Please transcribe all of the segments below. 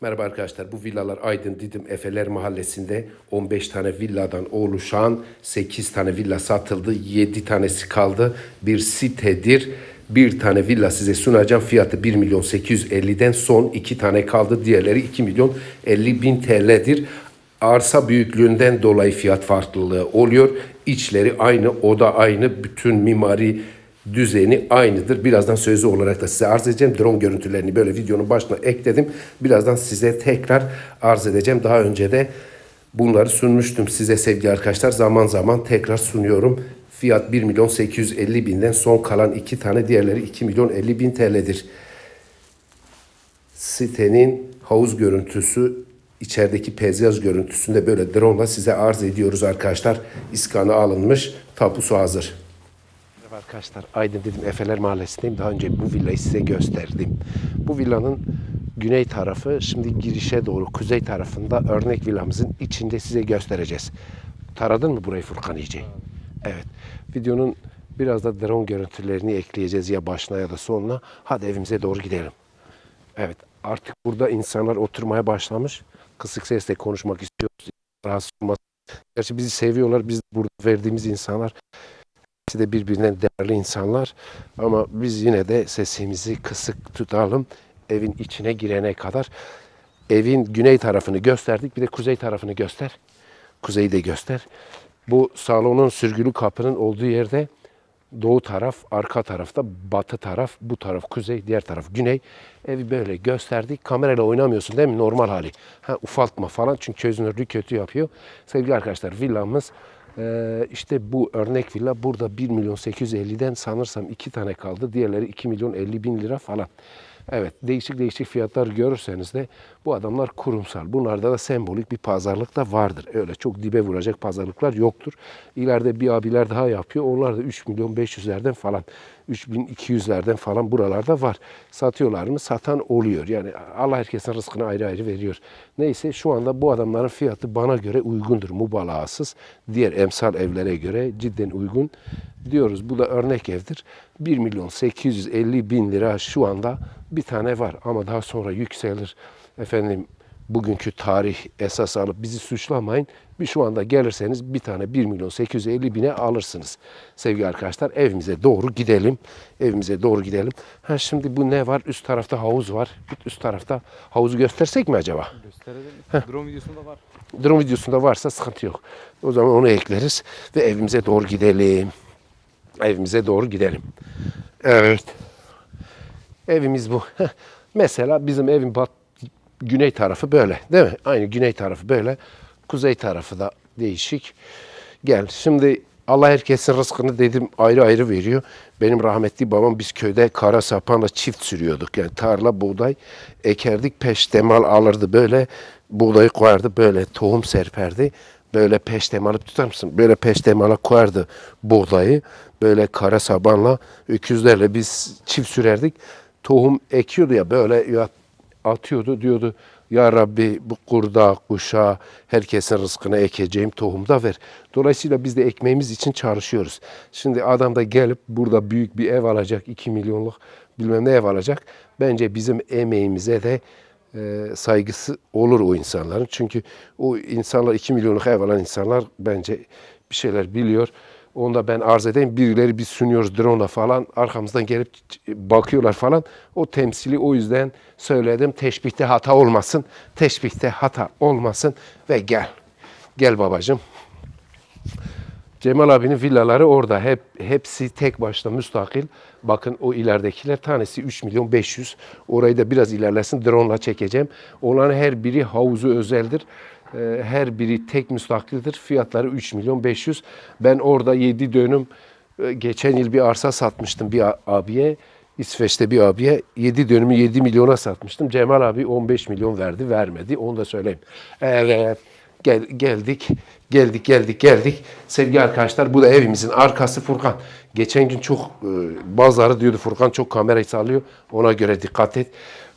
Merhaba arkadaşlar. Bu villalar Aydın Didim Efeler Mahallesi'nde 15 tane villadan oluşan 8 tane villa satıldı. 7 tanesi kaldı. Bir sitedir. Bir tane villa size sunacağım. Fiyatı 1 milyon 850'den son 2 tane kaldı. Diğerleri 2 milyon 50 bin TL'dir. Arsa büyüklüğünden dolayı fiyat farklılığı oluyor. İçleri aynı, oda aynı, bütün mimari düzeni aynıdır. Birazdan sözlü olarak da size arz edeceğim. Drone görüntülerini böyle videonun başına ekledim. Birazdan size tekrar arz edeceğim. Daha önce de bunları sunmuştum size sevgili arkadaşlar. Zaman zaman tekrar sunuyorum. Fiyat 1 milyon 850 binden son kalan iki tane diğerleri 2 milyon 50 bin TL'dir. Sitenin havuz görüntüsü içerideki peyzaj görüntüsünde böyle drone size arz ediyoruz arkadaşlar. İskanı alınmış, tapusu hazır. Arkadaşlar. Aydın dedim Efeler Mahallesi'ndeyim. Daha önce bu villayı size gösterdim. Bu villanın güney tarafı şimdi girişe doğru kuzey tarafında örnek villamızın içinde size göstereceğiz. Taradın mı burayı Furkan iyice? Evet. Videonun biraz da drone görüntülerini ekleyeceğiz ya başına ya da sonuna. Hadi evimize doğru gidelim. Evet. Artık burada insanlar oturmaya başlamış. Kısık sesle konuşmak istiyoruz. Rahatsız olmasın. Gerçi bizi seviyorlar. Biz burada verdiğimiz insanlar Hepsi de birbirinden değerli insanlar ama biz yine de sesimizi kısık tutalım evin içine girene kadar. Evin güney tarafını gösterdik bir de kuzey tarafını göster. Kuzeyi de göster. Bu salonun sürgülü kapının olduğu yerde doğu taraf, arka tarafta batı taraf, bu taraf kuzey, diğer taraf güney. Evi böyle gösterdik. Kamerayla oynamıyorsun değil mi? Normal hali. Ha, ufaltma falan çünkü çözünürlüğü kötü yapıyor. Sevgili arkadaşlar villamız ee, işte bu örnek villa burada 1 milyon 850'den sanırsam iki tane kaldı. Diğerleri 2 milyon 50 bin lira falan. Evet değişik değişik fiyatlar görürseniz de bu adamlar kurumsal. Bunlarda da sembolik bir pazarlık da vardır. Öyle çok dibe vuracak pazarlıklar yoktur. İleride bir abiler daha yapıyor. Onlar da 3 milyon 500'lerden falan 3200'lerden falan buralarda var. Satıyorlar mı? Satan oluyor. Yani Allah herkesin rızkını ayrı ayrı veriyor. Neyse şu anda bu adamların fiyatı bana göre uygundur. Mübalağasız. Diğer emsal evlere göre cidden uygun diyoruz. Bu da örnek evdir. 1 milyon 850 bin lira şu anda bir tane var ama daha sonra yükselir. Efendim bugünkü tarih esas alıp bizi suçlamayın. Bir şu anda gelirseniz bir tane 1 milyon 850 bine alırsınız. Sevgili arkadaşlar evimize doğru gidelim. Evimize doğru gidelim. Ha şimdi bu ne var? Üst tarafta havuz var. Üst tarafta havuzu göstersek mi acaba? Gösterelim. Drone videosunda var. Drone videosunda varsa sıkıntı yok. O zaman onu ekleriz ve evimize doğru gidelim. Evimize doğru gidelim. Evet. Evimiz bu. Mesela bizim evin bat, güney tarafı böyle değil mi? Aynı güney tarafı böyle. Kuzey tarafı da değişik. Gel şimdi Allah herkesin rızkını dedim ayrı ayrı veriyor. Benim rahmetli babam biz köyde kara sapanla çift sürüyorduk. Yani tarla buğday ekerdik peştemal alırdı böyle buğdayı koyardı böyle tohum serperdi. Böyle peştemalı tutar mısın? Böyle peştemala koyardı buğdayı. Böyle kara sabanla öküzlerle biz çift sürerdik. Tohum ekiyordu ya böyle atıyordu diyordu. Ya Rabbi bu kurda, kuşa, herkesin rızkını ekeceğim tohum da ver. Dolayısıyla biz de ekmeğimiz için çalışıyoruz. Şimdi adam da gelip burada büyük bir ev alacak, 2 milyonluk bilmem ne ev alacak. Bence bizim emeğimize de e, saygısı olur o insanların. Çünkü o insanlar 2 milyonluk ev alan insanlar bence bir şeyler biliyor. Onu da ben arz edeyim. Birileri biz sunuyoruz drone'la falan. Arkamızdan gelip bakıyorlar falan. O temsili o yüzden söyledim. Teşbihte hata olmasın. Teşbihte hata olmasın. Ve gel. Gel babacığım. Cemal abinin villaları orada. Hep hepsi tek başına müstakil. Bakın o ileridekiler tanesi 3 milyon 500. Orayı da biraz ilerlesin drone'la çekeceğim. Onların her biri havuzu özeldir. Ee, Her biri tek müstakildir. Fiyatları 3 milyon 500. Ben orada 7 dönüm e, geçen yıl bir arsa satmıştım bir abiye. İsveç'te bir abiye 7 dönümü 7 milyona satmıştım. Cemal abi 15 milyon verdi, vermedi. Onu da söyleyeyim. Evet. Gel, geldik, geldik, geldik, geldik. Sevgili arkadaşlar bu da evimizin arkası Furkan. Geçen gün çok e, bazıları diyordu Furkan çok kamerayı sallıyor. Ona göre dikkat et.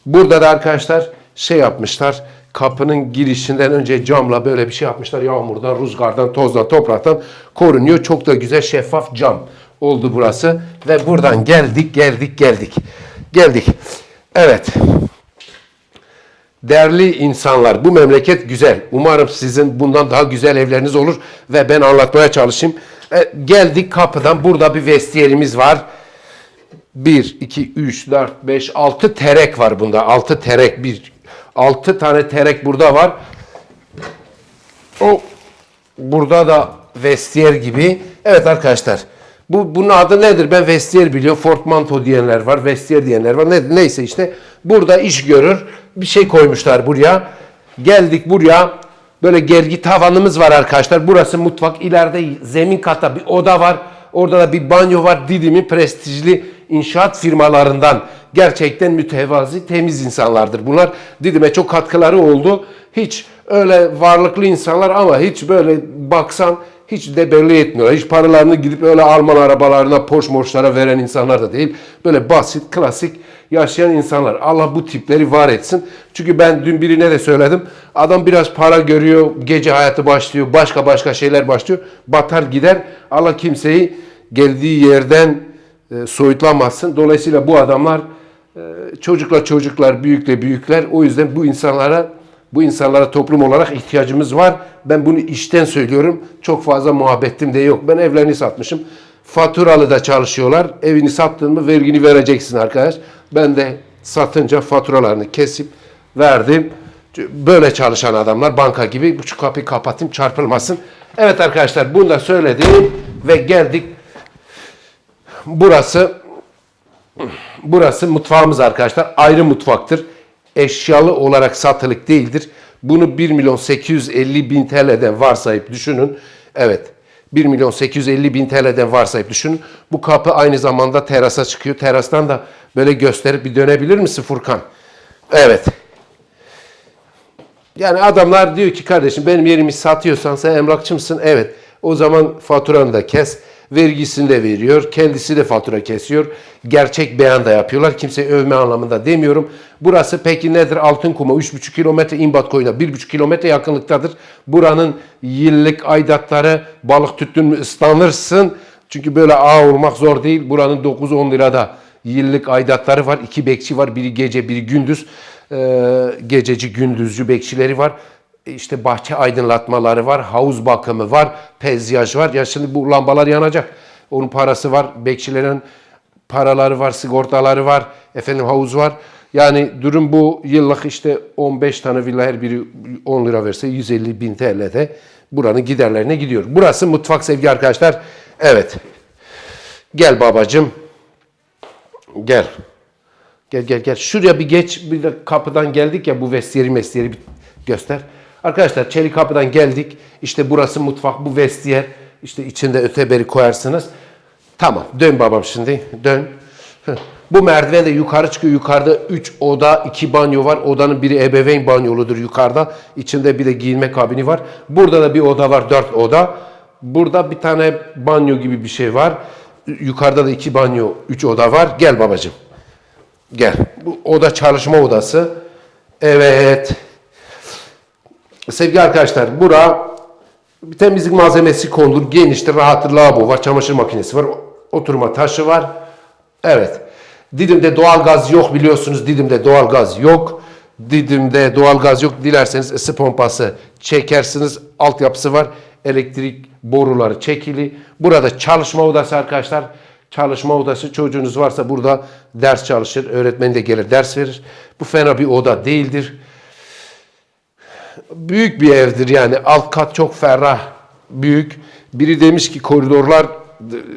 Burada da arkadaşlar şey yapmışlar. Kapının girişinden önce camla böyle bir şey yapmışlar. Yağmurdan, rüzgardan, tozdan, topraktan korunuyor. Çok da güzel şeffaf cam oldu burası. Ve buradan geldik, geldik, geldik. Geldik. Evet. Değerli insanlar, bu memleket güzel. Umarım sizin bundan daha güzel evleriniz olur ve ben anlatmaya çalışayım. E, geldik kapıdan, burada bir vestiyerimiz var. 1, 2, 3, 4, 5, 6 terek var bunda. 6 terek, bir 6 tane terek burada var. O burada da vestiyer gibi. Evet arkadaşlar. Bu bunun adı nedir? Ben vestiyer biliyorum. Portmanto diyenler var, vestiyer diyenler var. Ne, neyse işte burada iş görür. Bir şey koymuşlar buraya. Geldik buraya. Böyle gergi tavanımız var arkadaşlar. Burası mutfak. İleride zemin katta bir oda var. Orada da bir banyo var. Didim'in prestijli inşaat firmalarından gerçekten mütevazi, temiz insanlardır. Bunlar Didim'e çok katkıları oldu. Hiç öyle varlıklı insanlar ama hiç böyle baksan hiç de belli etmiyorlar. Hiç paralarını gidip öyle Alman arabalarına, Porsche Morsch'lara veren insanlar da değil. Böyle basit, klasik yaşayan insanlar. Allah bu tipleri var etsin. Çünkü ben dün birine de söyledim. Adam biraz para görüyor, gece hayatı başlıyor, başka başka şeyler başlıyor. Batar gider. Allah kimseyi geldiği yerden e, soyutlamasın. Dolayısıyla bu adamlar e, çocukla çocuklar, büyükle büyükler. O yüzden bu insanlara bu insanlara toplum olarak ihtiyacımız var. Ben bunu işten söylüyorum. Çok fazla muhabbetim de yok. Ben evlerini satmışım. Faturalı da çalışıyorlar. Evini sattın mı vergini vereceksin arkadaş. Ben de satınca faturalarını kesip verdim. Böyle çalışan adamlar banka gibi. Şu kapıyı kapatayım çarpılmasın. Evet arkadaşlar bunu da söyledim ve geldik. Burası Burası mutfağımız arkadaşlar. Ayrı mutfaktır. Eşyalı olarak satılık değildir. Bunu 1 milyon 850 bin TL'den varsayıp düşünün. Evet. 1 milyon 850 bin TL'den varsayıp düşünün. Bu kapı aynı zamanda terasa çıkıyor. Terastan da böyle gösterip bir dönebilir misin Furkan? Evet. Yani adamlar diyor ki kardeşim benim yerimi satıyorsan sen emlakçı mısın? Evet. O zaman faturanı da kes. Vergisini de veriyor. Kendisi de fatura kesiyor. Gerçek beyan da yapıyorlar. Kimse övme anlamında demiyorum. Burası peki nedir? Altınkum'a 3,5 kilometre İmbat Koyu'na 1,5 kilometre yakınlıktadır. Buranın yıllık aidatları balık tuttun mu ıslanırsın. Çünkü böyle ağ olmak zor değil. Buranın 9-10 lirada yıllık aidatları var. İki bekçi var. Biri gece, biri gündüz. Ee, gececi, gündüzcü bekçileri var. İşte bahçe aydınlatmaları var, havuz bakımı var, pezyaj var. Ya şimdi bu lambalar yanacak. Onun parası var, bekçilerin paraları var, sigortaları var, efendim havuz var. Yani durum bu yıllık işte 15 tane villa her biri 10 lira verse 150 bin TL'de buranın giderlerine gidiyor. Burası mutfak sevgi arkadaşlar. Evet. Gel babacım. Gel. Gel gel gel. Şuraya bir geç. Bir de kapıdan geldik ya bu vestiyeri mestiyeri bir göster. Arkadaşlar çelik kapıdan geldik. İşte burası mutfak, bu vestiyer. İşte içinde öteberi koyarsınız. Tamam. Dön babam şimdi. Dön. Bu merdiven de yukarı çıkıyor. Yukarıda 3 oda, 2 banyo var. Odanın biri ebeveyn banyoludur yukarıda. İçinde bir de giyinme kabini var. Burada da bir oda var, 4 oda. Burada bir tane banyo gibi bir şey var. Yukarıda da 2 banyo, 3 oda var. Gel babacığım. Gel. Bu oda çalışma odası. Evet. Sevgili arkadaşlar, bura bir temizlik malzemesi konulur. Geniştir, rahattır. Lavabo var, çamaşır makinesi var, oturma taşı var. Evet. Didim'de doğalgaz yok biliyorsunuz. Didim'de doğalgaz yok. Didim'de doğalgaz yok. Dilerseniz ısı pompası çekersiniz. Altyapısı var. Elektrik boruları çekili. Burada çalışma odası arkadaşlar. Çalışma odası çocuğunuz varsa burada ders çalışır. Öğretmen de gelir ders verir. Bu fena bir oda değildir büyük bir evdir yani alt kat çok ferah büyük. Biri demiş ki koridorlar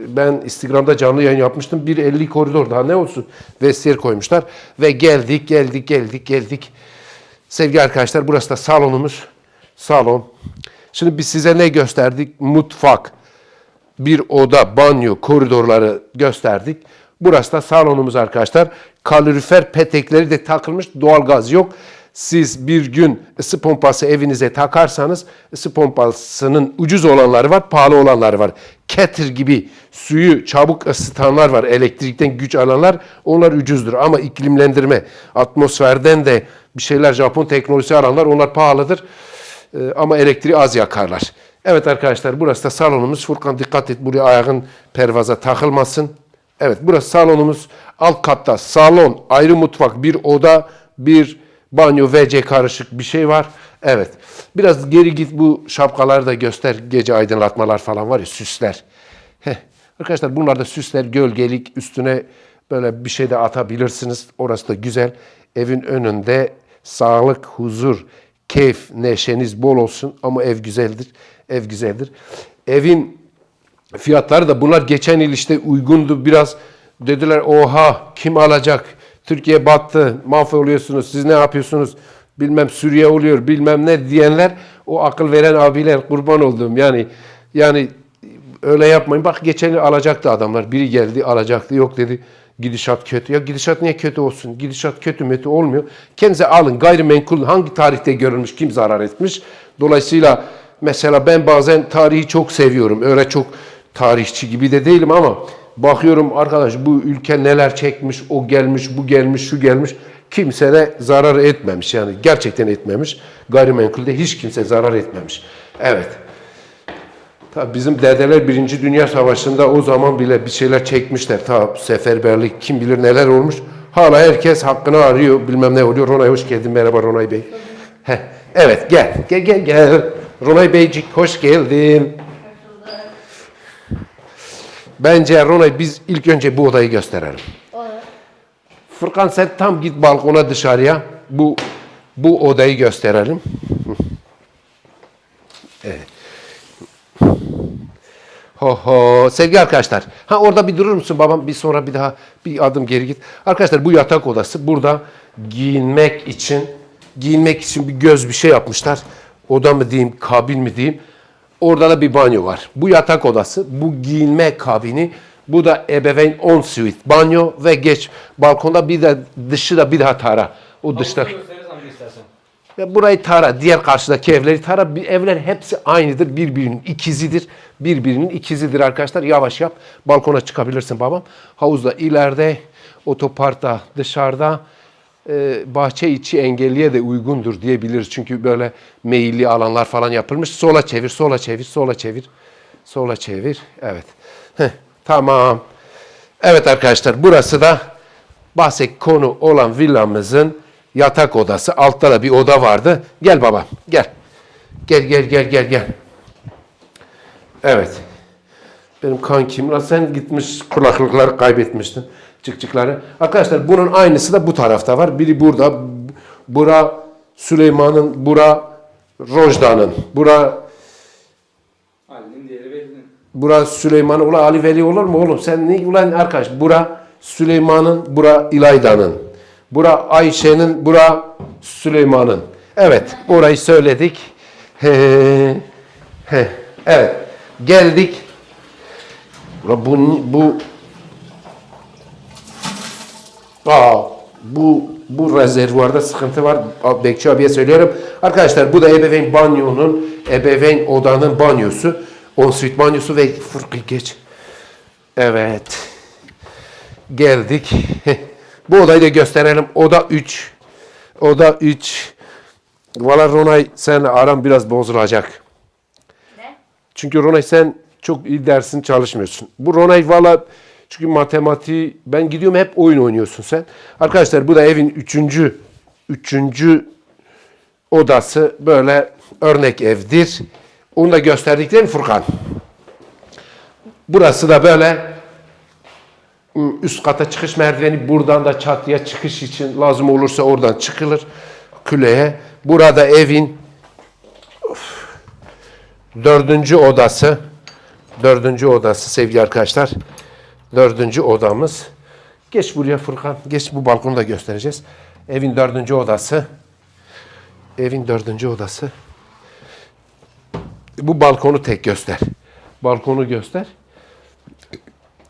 ben Instagram'da canlı yayın yapmıştım. 1.50 koridor daha ne olsun vestiyer koymuşlar ve geldik geldik geldik geldik. Sevgili arkadaşlar burası da salonumuz. Salon. Şimdi biz size ne gösterdik? Mutfak, bir oda, banyo, koridorları gösterdik. Burası da salonumuz arkadaşlar. Kalorifer petekleri de takılmış. Doğalgaz yok. Siz bir gün ısı pompası evinize takarsanız ısı pompasının ucuz olanları var, pahalı olanları var. Kettle gibi suyu çabuk ısıtanlar var, elektrikten güç alanlar. Onlar ucuzdur ama iklimlendirme, atmosferden de bir şeyler Japon teknolojisi alanlar onlar pahalıdır. Ee, ama elektriği az yakarlar. Evet arkadaşlar burası da salonumuz. Furkan dikkat et buraya ayağın pervaza takılmasın. Evet burası salonumuz. Alt katta salon, ayrı mutfak, bir oda, bir banyo WC karışık bir şey var. Evet. Biraz geri git bu şapkaları da göster. Gece aydınlatmalar falan var ya süsler. Heh. Arkadaşlar bunlar da süsler gölgelik üstüne böyle bir şey de atabilirsiniz. Orası da güzel. Evin önünde sağlık, huzur, keyif, neşeniz bol olsun ama ev güzeldir. Ev güzeldir. Evin fiyatları da bunlar geçen yıl işte uygundu biraz dediler oha kim alacak Türkiye battı mahvoluyorsunuz siz ne yapıyorsunuz? Bilmem Suriye oluyor bilmem ne diyenler o akıl veren abiler kurban olduğum yani yani öyle yapmayın. Bak geçen alacaktı adamlar biri geldi alacaktı yok dedi gidişat kötü. Ya gidişat niye kötü olsun? Gidişat kötü mütü olmuyor. Kendinize alın gayrimenkul hangi tarihte görülmüş kim zarar etmiş? Dolayısıyla mesela ben bazen tarihi çok seviyorum. Öyle çok tarihçi gibi de değilim ama bakıyorum arkadaş bu ülke neler çekmiş, o gelmiş, bu gelmiş, şu gelmiş. Kimse de zarar etmemiş yani gerçekten etmemiş. Gayrimenkulde hiç kimse zarar etmemiş. Evet. Tabii bizim dedeler Birinci Dünya Savaşı'nda o zaman bile bir şeyler çekmişler. Ta seferberlik kim bilir neler olmuş. Hala herkes hakkını arıyor bilmem ne oluyor. Ronay hoş geldin. Merhaba Ronay Bey. Heh, evet gel. Gel gel gel. Ronay Beycik hoş geldin. Bence Ronay biz ilk önce bu odayı gösterelim. Furkan sen tam git balkona dışarıya. Bu bu odayı gösterelim. Evet. Ho ho. Sevgili arkadaşlar. Ha orada bir durur musun babam? Bir sonra bir daha bir adım geri git. Arkadaşlar bu yatak odası. Burada giyinmek için giyinmek için bir göz bir şey yapmışlar. Oda mı diyeyim, kabin mi diyeyim. Orada da bir banyo var. Bu yatak odası, bu giyinme kabini, bu da ebeveyn on suite banyo ve geç balkonda bir de dışı da bir daha tara. O dışta. Ya burayı tara, diğer karşıdaki evleri tara. Evler hepsi aynıdır, birbirinin ikizidir. Birbirinin ikizidir arkadaşlar. Yavaş yap. Balkona çıkabilirsin babam. Havuzda ileride, otoparkta dışarıda, bahçe içi engelliye de uygundur diyebiliriz. Çünkü böyle meyilli alanlar falan yapılmış. Sola çevir, sola çevir, sola çevir. Sola çevir. Evet. Heh, tamam. Evet arkadaşlar burası da bahse konu olan villamızın yatak odası. Altta da bir oda vardı. Gel baba gel. Gel gel gel gel gel. Evet. Benim kankim. La sen gitmiş kulaklıkları kaybetmiştin. Çıkçıkları. Arkadaşlar bunun aynısı da bu tarafta var. Biri burada. Bura Süleyman'ın. Bura Rojda'nın. Bura Ali'nin diğeri Veli'nin. Bura Süleyman, ula Ali Veli olur mu oğlum? Sen ne ulan arkadaş? Bura Süleyman'ın, bura İlayda'nın. Bura Ayşe'nin, bura Süleyman'ın. Evet, orayı söyledik. He, he. Evet, geldik. Bu, bu Aa, bu bu rezervuarda sıkıntı var. Bekçi abiye söylüyorum. Arkadaşlar bu da ebeveyn banyonun, ebeveyn odanın banyosu. Ensuite banyosu ve fırkı geç. Evet. Geldik. bu odayı da gösterelim. Oda 3. Oda 3. Valla Ronay sen aram biraz bozulacak. Ne? Çünkü Ronay sen çok iyi dersin çalışmıyorsun. Bu Ronay valla çünkü matematiği ben gidiyorum hep oyun oynuyorsun sen. Arkadaşlar bu da evin üçüncü üçüncü odası böyle örnek evdir. Onu da gösterdik değil mi Furkan? Burası da böyle üst kata çıkış merdiveni buradan da çatıya çıkış için lazım olursa oradan çıkılır küleye. Burada evin Dördüncü odası. Dördüncü odası sevgili arkadaşlar. Dördüncü odamız. Geç buraya Furkan. Geç bu balkonu da göstereceğiz. Evin dördüncü odası. Evin dördüncü odası. Bu balkonu tek göster. Balkonu göster.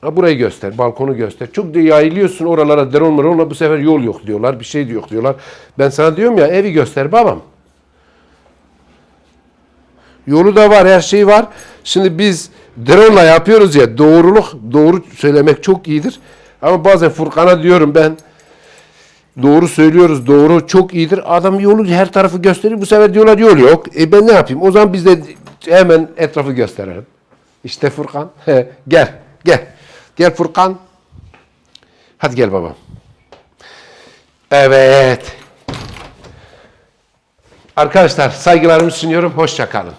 Ha, burayı göster, balkonu göster. Çok da yayılıyorsun oralara, deron meronla bu sefer yol yok diyorlar, bir şey yok diyorlar. Ben sana diyorum ya evi göster babam. Yolu da var, her şey var. Şimdi biz drone'la yapıyoruz ya, doğruluk, doğru söylemek çok iyidir. Ama bazen Furkan'a diyorum ben, doğru söylüyoruz, doğru çok iyidir. Adam yolu her tarafı gösterir, bu sefer diyorlar yol yok. E ben ne yapayım? O zaman biz de hemen etrafı gösterelim. İşte Furkan, gel, gel. Gel Furkan. Hadi gel babam. Evet. Arkadaşlar saygılarımı sunuyorum. Hoşça kalın.